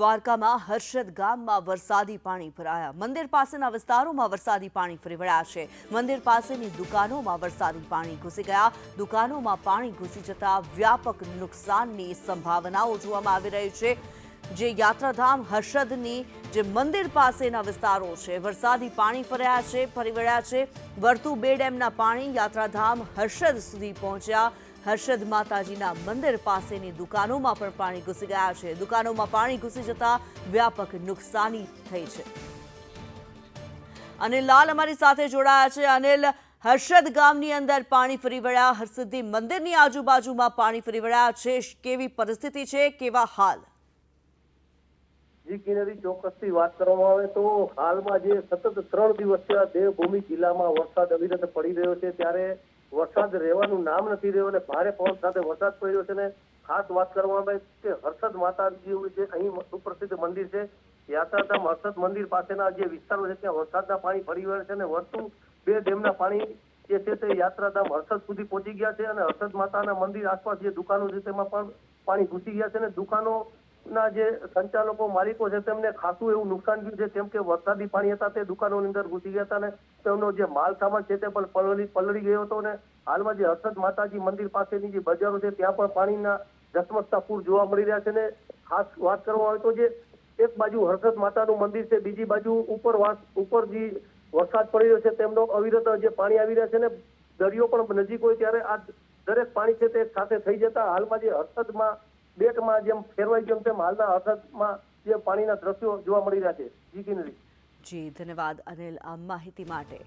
દ્વારકામાં હર્ષદ ગામમાં વરસાદી પાણી ભરાયા. મંદિર પાસેના વિસ્તારોમાં વરસાદી પાણી ફરી વળ્યા છે. મંદિર પાસેની દુકાનોમાં વરસાદી પાણી ઘૂસી ગયા. દુકાનોમાં પાણી ઘૂસી જતા વ્યાપક નુકસાનની સંભાવનાઓ જોવામાં આવી રહી છે. જે યાત્રાધામ હર્ષદની જે મંદિર પાસેના વિસ્તારો છે, વરસાદી પાણી ફર્યા છે, ફરી વળ્યા છે. વર્તુ બે ડેમના પાણી યાત્રાધામ હર્ષદ સુધી પહોંચ્યા. હર્ષદ માતાજીના મંદિર પાસેની દુકાનોમાં પણ પાણી ઘૂસી ગયા છે. દુકાનોમાં પાણી ઘૂસી જતા વ્યાપક નુકસાની થઈ છે. અનિલ લાલ અમારી સાથે જોડાયા છે. અનિલ, હર્ષદ ગામની અંદર પાણી ફરી વળ્યા. હરસિદ્ધિ મંદિરની આજુબાજુમાં પાણી ફરી વળ્યા છે. કેવી પરિસ્થિતિ છે? કેવા હાલ? જી, કિનરી ચોક્કસથી વાત કરવામાં આવે તો હાલમાં જે સતત ત્રણ દિવસથી દેવભૂમિ જિલ્લામાં વરસાદ અવિરત પડી રહ્યો છે. ત્યારે વરસાદ રહેવાનું નામ નથી રહ્યો અને ભારે પવન સાથે વરસાદ પડ્યો છે ને ખાસ વાત કરવામાં આવે કે હર્ષદ માતાજી જે અહીં સુપ્રસિદ્ધ મંદિર છે, યાત્રાધામ હર્ષદ મંદિર પાસેના જે વિસ્તારો છે, ત્યાં વરસાદના પાણી ફરી વળે છે અને વર્તુ બે ડેમના પાણી જે છે તે યાત્રાધામ હર્ષદ સુધી પહોંચી ગયા છે અને હર્ષદ માતાના મંદિર આસપાસ જે દુકાનો છે તેમાં પણ પાણી ઘૂસી ગયા છે અને દુકાનો ના જે સંચાલકો, માલિકો છે, તેમને ખાસું એવું નુકસાન થયું છે. કેમ કે વરસાદી પાણી હતા, તે દુકાનોની અંદર ઘૂસી ગયા હતા ને તેમનો જે માલ સામાન છે, તે પણ પલળી પલળી ગયો હતો ને હાલમાં જે હર્ષદ માતાજી મંદિર પાસેની જે બજારો છે, ત્યાં પણ પાણીના ધસમસતા પૂર જોવા મળી રહ્યા છે ને ખાસ વાત કરવામાં આવે તો જે એક બાજુ હર્ષદ માતાનું મંદિર છે, બીજી બાજુ ઉપર વાસ, ઉપર જે વરસાદ પડી રહ્યો છે, તેમનો અવિરત જે પાણી આવી રહ્યા છે ને દરિયો પણ નજીક હોય ત્યારે આ દરેક પાણી છે તે સાથે થઈ જતા હાલમાં જે હર્ષદમાં બેટમાં જેમ ફેરવાઈ ગયો તેમ હાલના હર્ષદમાં જે પાણીના દ્રશ્યો જોવા મળી રહ્યા છે. જી કિનરી જી, ધન્યવાદ અનિલ આ માહિતી માટે.